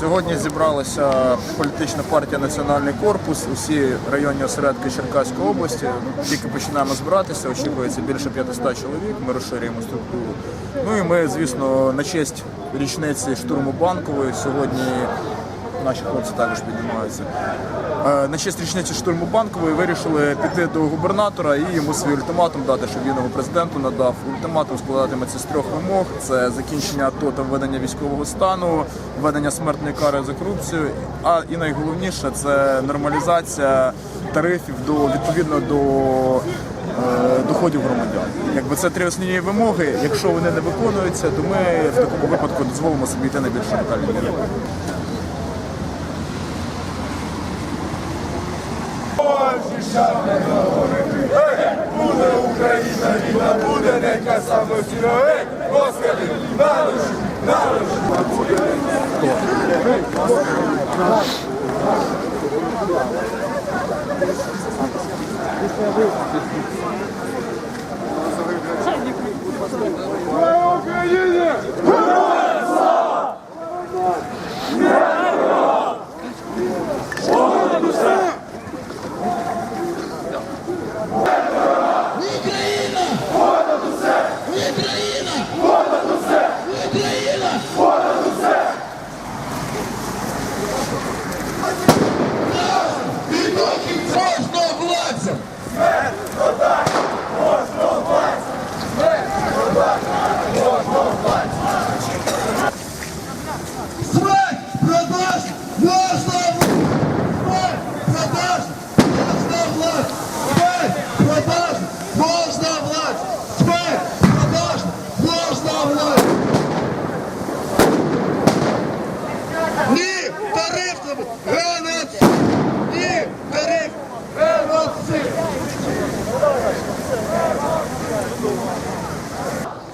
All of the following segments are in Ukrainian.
Сьогодні зібралася політична партія Національний корпус, усі районні осередки Черкаської області. Тільки починаємо збиратися, очікується більше 500 чоловік. Ми розширюємо структуру. Ну і ми, звісно, на честь річниці штурму банкової сьогодні. Наші хлопці також піднімаються. Е, На честь річниці штурму банкової вирішили піти до губернатора і йому свій ультиматум дати, щоб він його президенту надав. Ультиматум складатиметься з трьох вимог: це закінчення АТО та введення військового стану, введення смертної кари за корупцію. А і найголовніше це нормалізація тарифів до відповідно до е, доходів громадян. Якби це три основні вимоги. Якщо вони не виконуються, то ми в такому випадку дозволимо собі йти на більш радикальні. Буде Україна, війна буде, нека самостійно, ей, москалі, на душу, на душу. Слава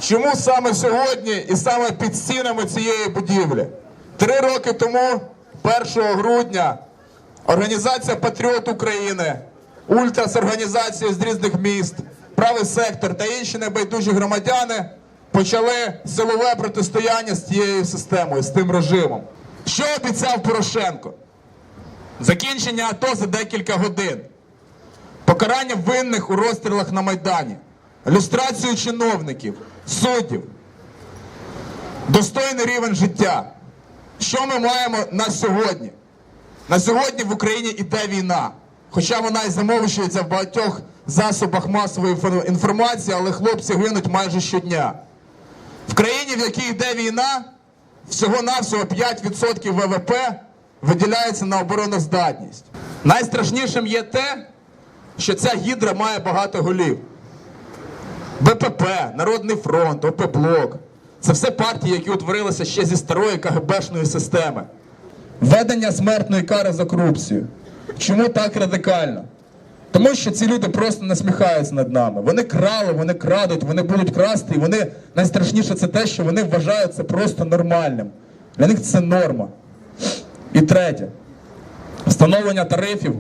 Чому саме сьогодні і саме під стінами цієї будівлі? Три роки тому, 1 грудня, організація Патріот України, Ультрас організації з різних міст, правий сектор та інші небайдужі громадяни почали силове протистояння з цією системою, з тим режимом. Що обіцяв Порошенко? Закінчення АТО за декілька годин покарання винних у розстрілах на Майдані, люстрацію чиновників, суддів, достойний рівень життя. Що ми маємо на сьогодні? На сьогодні в Україні іде війна, хоча вона і замовчується в багатьох засобах масової інформації, але хлопці гинуть майже щодня. В країні, в якій йде війна, всього-навсього 5% ВВП виділяється на обороноздатність. Найстрашнішим є те, що ця гідра має багато голів. БПП, Народний фронт, ОП-блок. Це все партії, які утворилися ще зі старої КГБшної системи. Введення смертної кари за корупцію. Чому так радикально? Тому що ці люди просто насміхаються над нами. Вони крали, вони крадуть, вони будуть красти, і вони найстрашніше це те, що вони вважають це просто нормальним. Для них це норма. І третє встановлення тарифів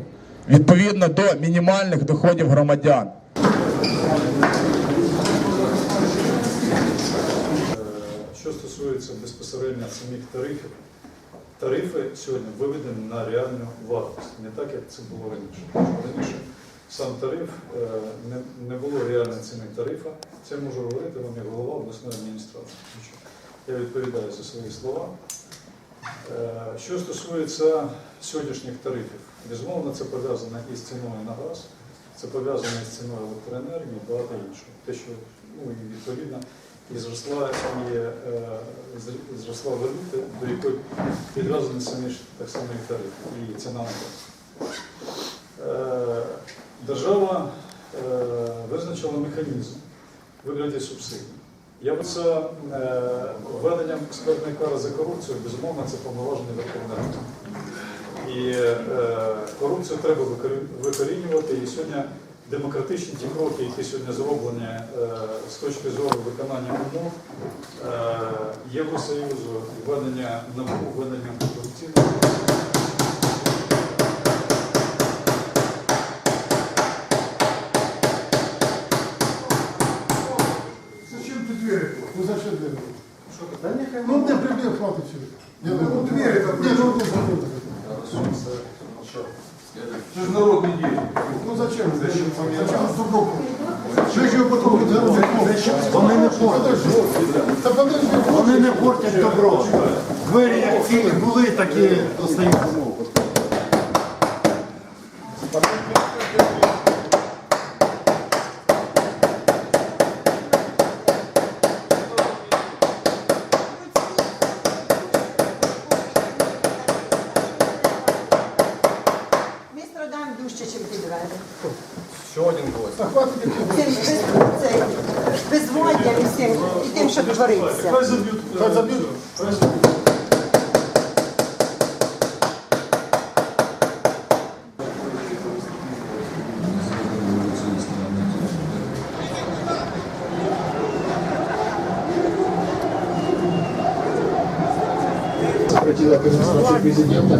відповідно до мінімальних доходів громадян. Що стосується безпосередньо самих тарифів, тарифи сьогодні виведені на реальну вартість, не так, як це було раніше. Раніше сам тариф е, не, було реальної ціни тарифа. Це можу говорити вам як голова обласної адміністрації. Я відповідаю за свої слова. Е, Що стосується сьогоднішніх тарифів, безумовно, це пов'язано із ціною на газ, це пов'язано із ціною електроенергії і багато іншого. Те, що ну, і відповідно і зросла і е, зросла валюта, до якої самі ж так само і тарифи, і ціна на газ. Е, Держава е, визначила механізм вигляді субсидій. Я б це введенням експертної кари за корупцію, безумовно, це повноваження Верховної Ради. І е, корупцію треба викорінювати. І сьогодні демократичні ті кроки, які сьогодні зроблені е, з точки зору виконання умов е, Євросоюзу, введення НАБУ, введення антикорупційного. Зачем ты двери? Ну зачем двери? Ну ты прибил, хватит все. Не, ну двери, нет, Це ж народний дій. Ну зачем? Зачем Зачем Ступровку? Що ж його Вони не портять. Вони не портять добро. Двері як ці були, такі остаються. Ще один гость. Цим без- цей, безводдям і всім, і тим, що твориться. Хай заб'ють. Хай заб'ють. Хай заб'ють. противоположности президента.